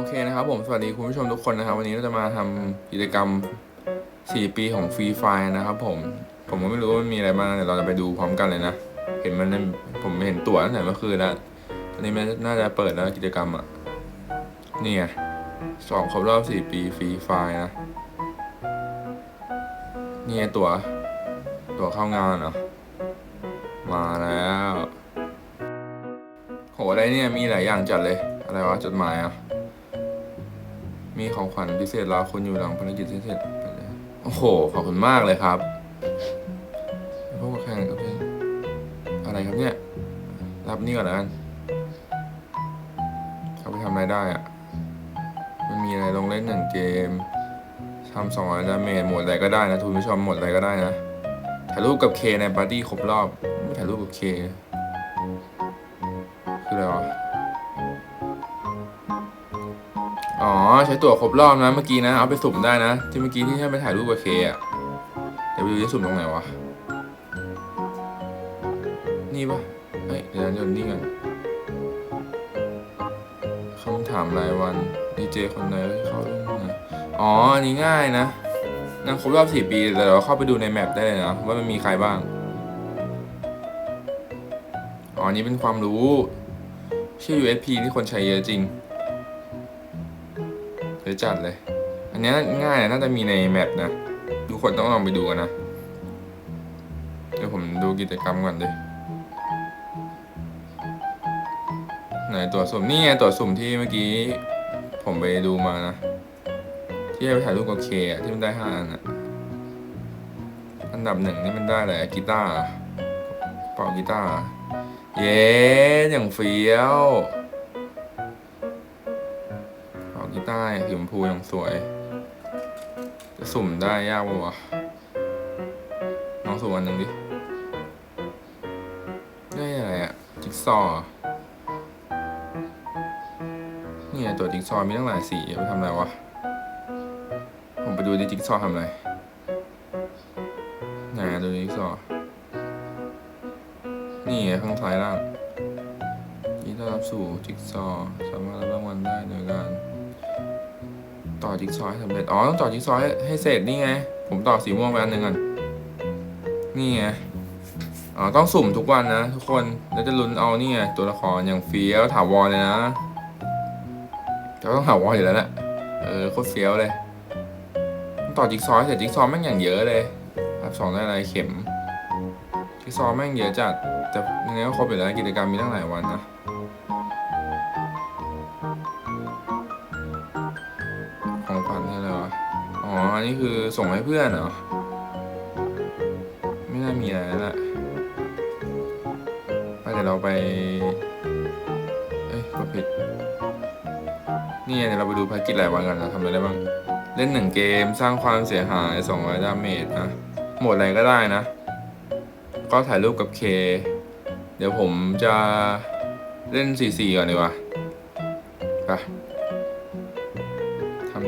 โอเคนะครับผม สวัสดีคุณผู้ชมทุกคนนะครับ วันนี้เราจะมาทำกิจกรรม 4 ปีของฟรีไฟนะครับผม ผมก็ไม่รู้ว่ามันมีอะไรบ้างเดี๋ยวเราจะไปดูพร้อมกันเลยนะ เห็นมันในผมเห็นตั๋วตั้งแต่เมื่อคืนแล้วตอนนี้มันน่าจะเปิดแล้วกิจกรรมอะ นี่ไงสองครบรอบ 4 ปีฟรีไฟนะ นี่ไงตั๋ว ตั๋วเข้างานเหรอ มาแล้ว โหอะไรเนี่ยมีหลายอย่างจัดเลย อะไรวะจดหมายอะ มีของขวัญพิเศษรอคุณอยู่หลังภารกิจที่เสร็จไปแล้วโอ้โห ขอบคุณมากเลยครับพวกแข่งกับเพื่อนอะไรครับเนี่ย รับนี่ก่อนแล้วกันเขาไปทำอะไรได้อะมันมีอะไรลงเล่นหนึ่งเกมทำสองร้อยดาเมจหมดอะไรก็ได้นะทุนผู้ชมหมดอะไรก็ได้นะ ถ่ายรูปกับเคในปาร์ตี้ครบรอบ ไม่ถ่ายรูปกับเค คืออะไรวะ ใช้ตั๋วครบรอบนะเมื่อกี้นะเอาไปสุ่มได้นะ ที่เมื่อกี้ที่ให้ไปถ่ายรูปกับเคอะเดี๋ยวไปดูที่สุ่มตรงไหนวะนี่ปะเฮ้ยเดี๋ยวนะเดี๋ยวนี่ก่อนคำถามรายวันดีเจคนไหนเข้าเล่นนอ๋ออันนี้ง่ายนะนั่งครบรอบสี่ปีแต่เราเข้าไปดูในแมปได้เลยนะว่ามันมีใครบ้างอ๋อนี้เป็นความรู้ชื่อ USP ที่คนใช้เยอะจริง ยจัดเลย อันนี้ง่ายน่าจะมีในแมปนะ ทุกคนต้องลองไปดูกันนะ เดี๋ยวผมดูกิจกรรมก่อนดิไหนตัวสุ่มนี่ไงตัวสุ่มที่เมื่อกี้ ผมไปดูมานะ ที่ให้ไปถ่ายรูปกับเคที่มันได้ห้าอันอะอันดับหนึ่งนี่มันได้อะไรกีตาร์เป่ากีตาร์เย้อย่างเฟี้ยว เอากีตาร์สีชมพูย่างสวย จะสุ่มได้ยากปะวะลองสุ่มอันหนึ่งดิ ได้อะไรอะจิ๊กซอว์นี่ไงตัวจิ๊กซอว์มีตั้งหลายสีไปทำอะไรวะ ผมไปดูดิจิ๊กซอว์ทำอะไรไหนะดูจิ๊กซอว์นี่ไงข้างซ้ายล่างยินดีต้อนรับสู่จิ๊กซอว์สามารถรับรางวัลได้โดยการ ต่อจิ๊กซอว์ให้สำเร็จ อ๋อ ต้องต่อจิ๊กซอว์ให้ให้เสร็จนี่ไง ผมต่อสีม่วงไปอันหนึ่งก่อน นี่ไง อ๋อ ต้องสุ่มทุกวันนะทุกคน แล้วจะลุ้นเอานี่ไงตัวละครอย่างเฟี้ยวถาวรเลยนะแต่ต้องถาวรอยู่แล้วแหละ เออโคตรเฟี้ยวเลยต้องต่อจิ๊กซอว์ให้เสร็จจิ๊กซอว์แม่งอย่างเยอะเลยครับสองได้อะไรเข็มจิ๊กซอว์แม่งเยอะจัด แต่ยังไงก็ครบอยู่แล้วกิจกรรมมีตั้งหลายวันนะ อ๋ออันนี้คือส่งให้เพื่อนเหรอ ไม่น่ามีอะไรแล้วแหละไปเดี๋ยวเราไป เอ้ยกดผิด นี่เดี๋ยวเราไปดูภารกิจรายวันกันนะทำอะไรได้บ้าง เล่นหนึ่งเกมสร้างความเสียหาย200ดาเมจนะ หมดอะไรก็ได้นะ ก็ถ่ายรูปกับเค เดี๋ยวผมจะเล่น4-4ก่อนดีกว่าไป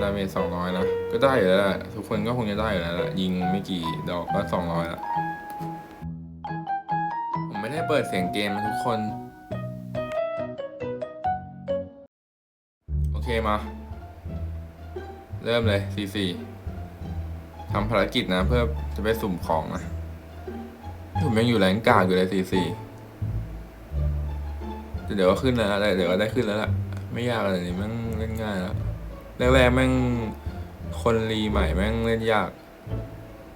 ดาเมจสองร้อยนะ ก็ได้อยู่แล้วแหละทุกคนก็คงจะได้อยู่แล้วแหละยิงไม่กี่ดอกก็สองร้อยละผมไม่ได้เปิดเสียงเกมทุกคน โอเคมา เริ่มเลยซีซีทำภารกิจนะ เพื่อจะไปสุ่มของนะผมยังอยู่แรงกากอยู่เลยซีซีเดี๋ยวก็ขึ้นแล้วเดี๋ยวก็ได้ขึ้นแล้วล่ะ ไม่ยากอะไรนี่มันเล่นง่ายแล้ว แรกๆแม่งคนรีใหม่แม่งเล่นยาก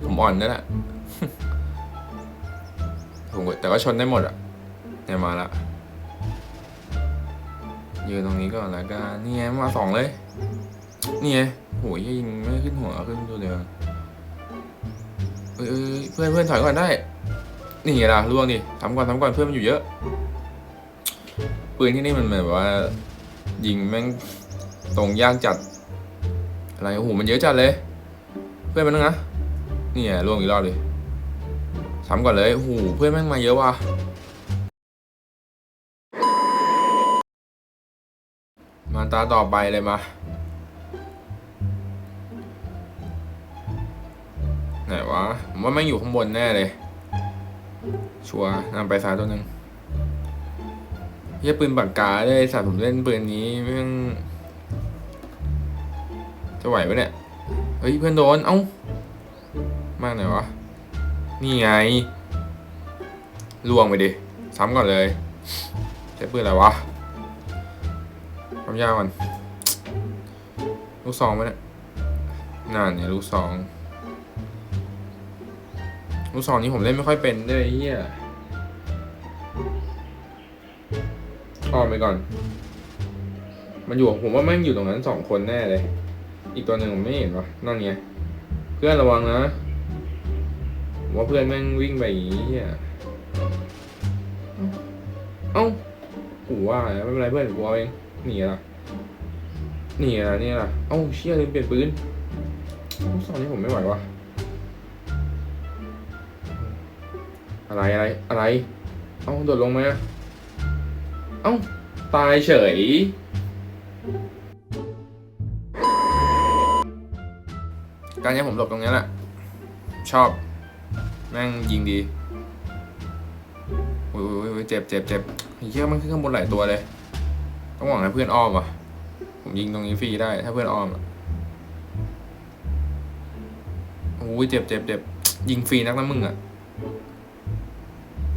ผมอ่อนนั่นแหละผมก็แต่ก็ชนได้หมดอะเนี่ยมาละยืนตรงนี้ก่อนแล้วกันนี่ไงมาสองเลย นี่ไงโหยยิงไม่ขึ้นหัวขึ้นตัวเดียวเอ้ยเอ้ยเพื่อนเพื่อนถอยก่อนได้ นี่ไงล่ะล่วงดิทำก่อนทำก่อนเพื่อนมันอยู่เยอะปืนที่นี่มันแบบว่า ยิงแม่ง ตรงยากจัด อะไรโอ้โหมันเยอะจัดเลย เพื่อนมันนะนี่ไงล่วงอีกรอบเลยซ้ำก่อนเลยโอ้โหเพื่อนแม่งมาเยอะว่ะมาตาต่อไปเลยมาไหนวะผมว่าแม่งอยู่ข้างบนแน่เลย ชัวร์นำไปซ้ายตัวหนึ่งเฮียปืนปากกาเลยสัตว์ผมเล่นปืนนี้แม่ง จะไหวปะเนี่ย เฮ้ยเพื่อนโดน เอ้า มากหน่อยวะ นี่ไงล่วงไปดิ ซ้ำก่อนเลยใช้ปืนอะไรวะความยาวมันลูกซองไปเนี่ยนั่นเนี่ยลูกซองลูกซองนี้ผมเล่นไม่ค่อยเป็นด้วยเฮียออมไปก่อน มันอยู่ผมว่าแม่งอยู่ตรงนั้นสองคนแน่เลย อีกตัวหนึ่งผมไม่เห็นวะนั่นไงเพื่อนระวังนะผมว่าเพื่อนแม่งวิ่งไปอย่างงี้อะเอ้ากูว่าไม่เป็นไรเพื่อนกูเอาเองหนีละหนีละนี่ละเอ้าเชี่ยลืมเปลี่ยนปืนลูกซองนี้ผมไม่ไหววะอะไรอะไรอะไร เอ้าโดดลงมาเอ้าตายเฉย การนี้ผมหลบตรงนี้แหละ ชอบ แม่งยิงดีโอ้ยเจ็บเจ็บเจ็บเหี้ยมันขึ้นข้างบนหลายตัวเลย ต้องหวังให้เพื่อนอ้อมอะ ผมยิงตรงนี้ฟรีได้ ถ้าเพื่อนอ้อมอะโอ้ยเจ็บเจ็บเจ็บยิงฟรีนักนะมึงอะ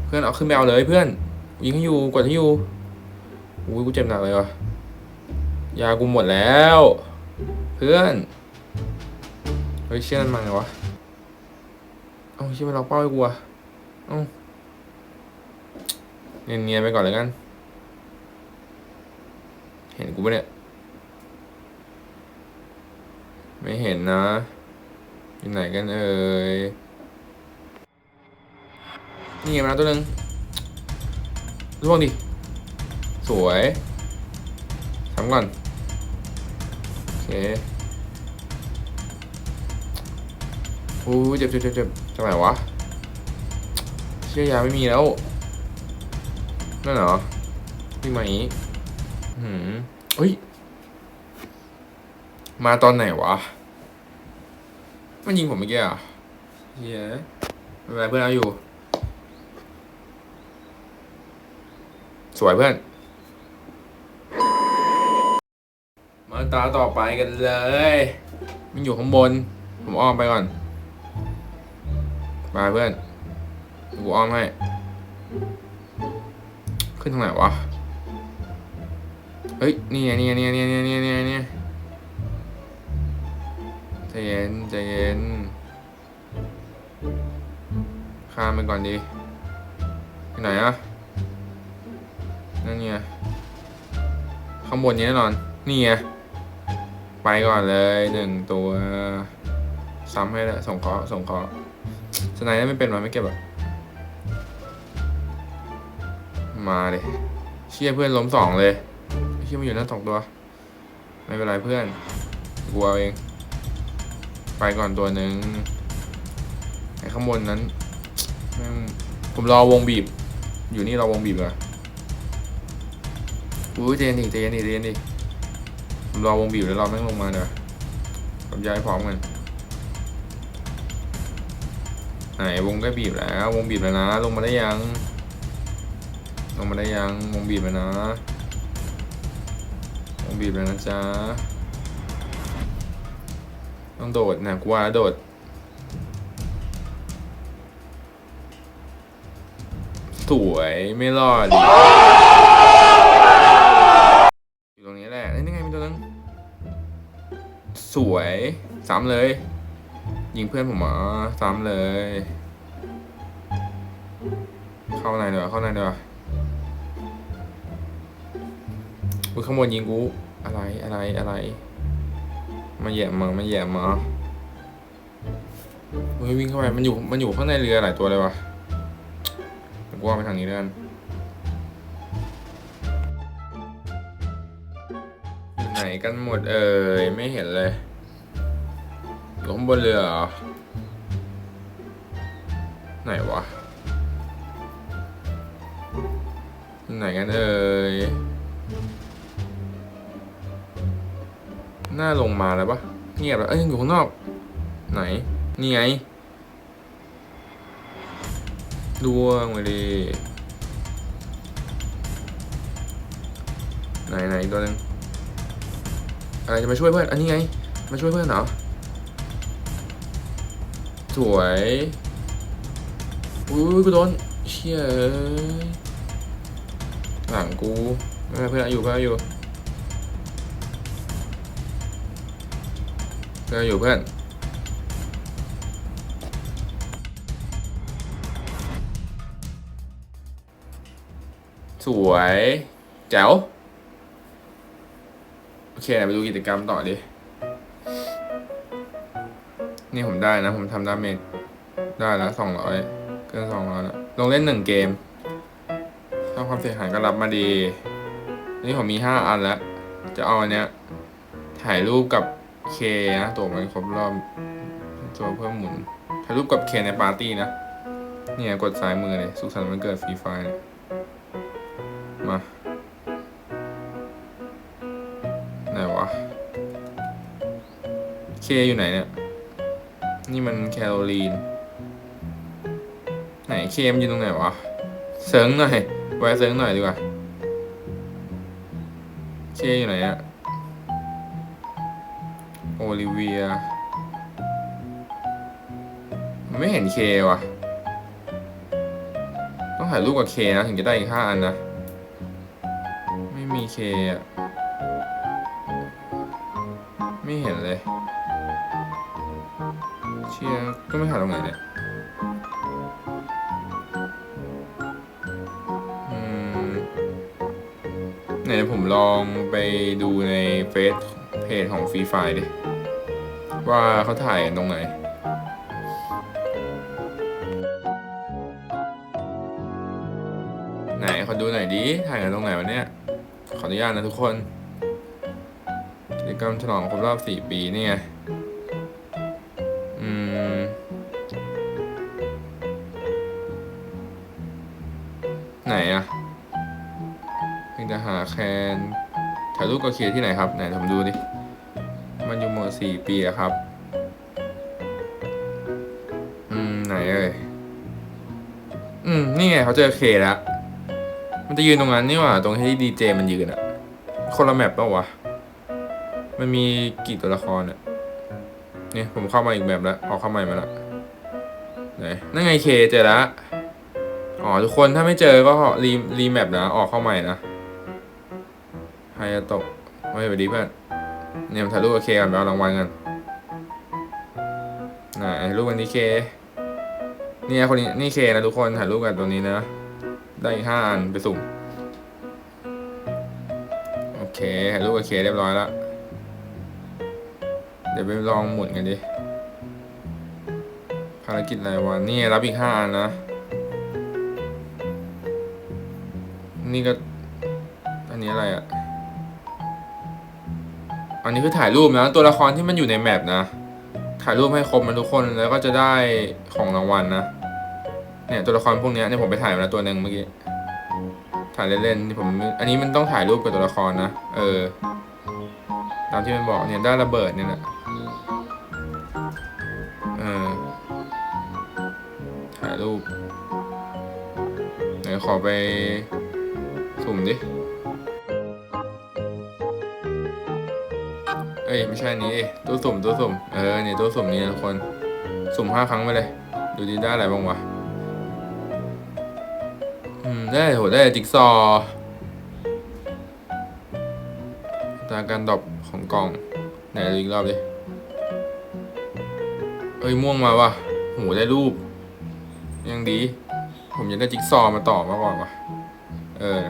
เพื่อนเอาขึ้นไปเอาเลยเพื่อน ยิงให้อยู่กดให้อยู่โอ้ยกูเจ็บหนักเลยวะยากูหมดแล้ว เพื่อน เฮ้ยเชี่ยนั่นมาไงวะ เอ้าเชี่ยมันล็อกเป้าให้กูอะเอ้าเนียนๆไปก่อนเลยกัน เห็นกูปะเนี่ย ไม่เห็นนะอยู่ไหนกันเอ่ย นี่ไงมาตัวหนึ่งล่วงดิ สวยทำก่อน โอเค อ้ยเจ็บเจ็บเจ็บเจ็บจังไหนวะ เชื่อยาไม่มีแล้ว นั่นเหรอพี่งมาอีกหืมเฮ้ย มาตอนไหนวะ มันยิงผมเมื่อกี้อะเฮียไม่เป็นไรเพื่อนเอาอยู่ สวยเพื่อน มาตาต่อไปกันเลย มันอยู่ข้างบน ผมอ้อมไปก่อน มาเพื่อนกูอ้อมให้ ขึ้นทางไหนวะ เฮ้ย นี่ไงนี่ไงนี่ไงนี่ไงนี่ไงนี่ไงนี่ใจเย็นใจเย็นข้ามไปก่อนดีที่ไหนอะนั่นไงข้างบนนี้แน่นอน นี่ไง ไปก่อนเลยหนึ่งตัว ซ้ำให้ละส่งเคาะส่งเคาะ สไนด์ไม่เป็นมันไม่เก็บอะมาเลยเชี่ยเพื่อนล้มสองเลยเชี่ยมันอยู่นั่นสองตัว ไม่เป็นไรเพื่อนกลัวเอง ไปก่อนตัวหนึ่งไอ้ข้างบนนั้นแม่งผมรอวงบีบ อยู่นี่รอวงบีบเลยอุ้ยเจนดิเจนดิเจนดิผมรอวงบีบแล้วรอแม่งลงมาเดี๋ยวผมย้ายพร้อมกัน ไหนวงก็บีบแล้ว วงบีบแล้วนะ ลงมาได้ยัง ลงมาได้ยังวงบีบแล้วนะวงบีบแล้วนะจ๊ะต้องโดดนะกูว่าโดดสวยไม่รอดอยู่ตรงนี้แหละนี่ไงมีตัวนึงสวยซ้ำเลย ยิงเพื่อนผมเหรอซ้ำเลย เข้าในเดี๋ยวเข้าในเดี๋ยวอุ้ยข้างบนยิงกู อะไรอะไรอะไร มาแย่มามาแย่มาเฮ้ยวิ่งเข้าไปมันอยู่มันอยู่ข้างในเรือหลายตัวเลยวะเดี๋ยวกูว่าไปทางนี้แล้วกันอไหนกันหมดเอ่ยไม่เห็นเลย อยู่ข้างบนเรือเหรอ ไหนวะ ไหนกันเอ่ยน่าลงมาแล้วปะเงียบแล้วเอ้ยอยู่ข้างนอก ไหน นี่ไงดวงมาดิไหนไหนตัวนึงอะไรจะมาช่วยเพื่อน อันนี้ไง มาช่วยเพื่อนเหรอ สวยอุ้ยกูโดนเชี่ยหลังกูไม่เป็นไรเพื่อนอยู่เพื่อนอยู่เพื่อนอยู่เพื่อนสวยแจ๋วโอเคไหนไปดูกิจกรรมต่อดิ นี่ผมได้นะ ผมทำดาเมจได้แล้วสองร้อยเกินสองร้อยแล้วลงเล่นหนึ่งเกมสร้างความเสียหายก็รับมาดี นี่ผมมีห้าอันแล้ว จะเอาอันเนี้ย ถ่ายรูปกับเคนะตัวมันครบรอบตัวเพิ่มหมุน ถ่ายรูปกับเคในปาร์ตี้นะ เนี่ยกดซ้ายมือเลย สุขสันต์วันเกิดฟรีไฟเนี่ยมาไหนวะ เคอยู่ไหนเนี่ย นี่มันแคลอรีน ไหนเคมอยู่ตรงไหนวะเซิร์งหน่อยไว้เซิร์งหน่อยดีกว่า เคอยู่ไหนอะโอลิเวีย ไม่เห็นเควะต้องถ่ายรูปกับเคนะ ถึงจะได้อีกห้าอันนะ ไม่มีเคอะไม่เห็นเลย ชียก็ไม่ถ่ายตรงไหนเนี่ยอืมไหนเดี๋ยวผมลองไปดูในเฟซเพจของฟรีไฟดิ ว่าเขาถ่ายกันตรงไหนไหนขอดูหน่อยดิถ่ายกันตรงไหนวะเนี่ย ขออนุญาตนะทุกคนกิจกรรมฉลองครบรอบ 4 ปีนี่ไง รูปกับเคที่ไหนครับไหนผมดูดิ มันอยู่หมดสี่ปีอะครับ อืม ไหนเอ่ย อืม นี่ไงเขาเจอเคแล้ว มันจะยืนตรงนั้นนี่หว่า ตรงที่ดีเจมันยืนอะคนละแมปเปล่าวะ มันมีกี่ตัวละครอะเนี่ยผมเข้ามาอีกแบบแล้วออกเข้าใหม่มาแล้วไหนนั่นไงเคเจอแล้วอ๋อทุกคนถ้าไม่เจอก็รีรีแมปนะออกเข้าใหม่นะ ไฮยาโตะไม่ไปดีเพื่อนเนี่ยผมถ่ายรูปกับเคกันไปเอารางวัลกันไหนรูปกันที่เคเนี่ยคนนี้นี่เคนะทุกคนถ่ายรูปกันตัวนี้นะ ได้อีกห้าอันไปสุ่มโอเคถ่ายรูปกับเคเรียบร้อยแล้วเดี๋ยวไปลองหมุนกันดิภารกิจรายวันนี่รับอีกห้าอันนะ นี่ก็อันนี้อะไรอะ อันนี้คือถ่ายรูปนะ ตัวละครที่มันอยู่ในแมปนะ ถ่ายรูปให้ครบมันทุกคนแล้วก็จะได้ของรางวัลนะ เนี่ยตัวละครพวกนี้เนี่ยผมไปถ่ายมาแล้วตัวหนึ่งเมื่อกี้ ถ่ายเล่นๆที่ผม อันนี้มันต้องถ่ายรูปกับตัวละครนะ เออ ตามที่มันบอกเนี่ยได้ระเบิดเนี่ยแหละเออ ถ่ายรูปไหนขอไปสุ่มดิ เอ้ยไม่ใช่นี้ตู้สุ่มตู้สุ่มเออเนี่ยตู้สุ่มนี้ทุกคนสุ่มห้าครั้งไปเลย ดูดีได้อะไรบ้างวะอืมได้โหได้จิ๊กซอว์ตาการดรอปของกล่องไหนอีกรอบดิเอ้ยม่วงมาว่ะโหได้รูป ยังดี ผมยังได้จิ๊กซอว์มาต่อมาก่อนว่ะเออ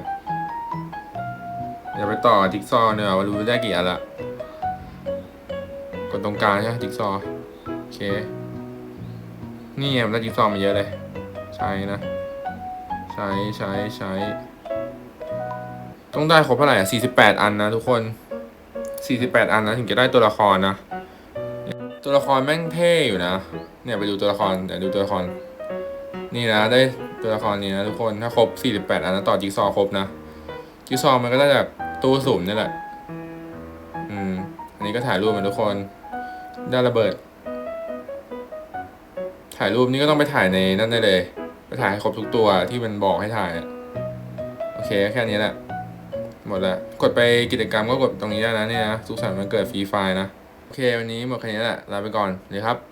เดี๋ยวไปต่อจิ๊กซอว์เนี่ยว่ารู้ได้กี่อันละ กดตรงกลางใช่ไหมจิ๊กซอว์โอเค นี่มันได้จิ๊กซอว์มาเยอะเลย ใช้นะ ใช้ใช้ใช้ ต้องได้ครบเท่าไหร่อะ48อันนะทุกคน48อันนะถึงจะได้ตัวละครนะ ตัวละครแม่งเท่อยู่นะ เนี่ยไปดูตัวละครเดี๋ยวดูตัวละคร นี่นะได้ตัวละครนี้นะทุกคนถ้าครบ48อันนะต่อจิ๊กซอว์ครบนะ จิ๊กซอว์มันก็ได้จากตู้สุ่มนี่แหละ อืม อันนี้ก็ถ่ายรูปมาทุกคน ได้ระเบิด ถ่ายรูปนี่ก็ต้องไปถ่ายในนั่นได้เลย ไปถ่ายให้ครบทุกตัวที่มันบอกให้ถ่าย โอเคแค่นี้แหละ หมดละ กดไปกิจกรรมก็กดตรงนี้ได้นะเนี่ยนะสุขสันต์วันเกิดฟรีไฟนะ โอเค วันนี้หมดแค่นี้แหละ ลาไปก่อนเลยครับ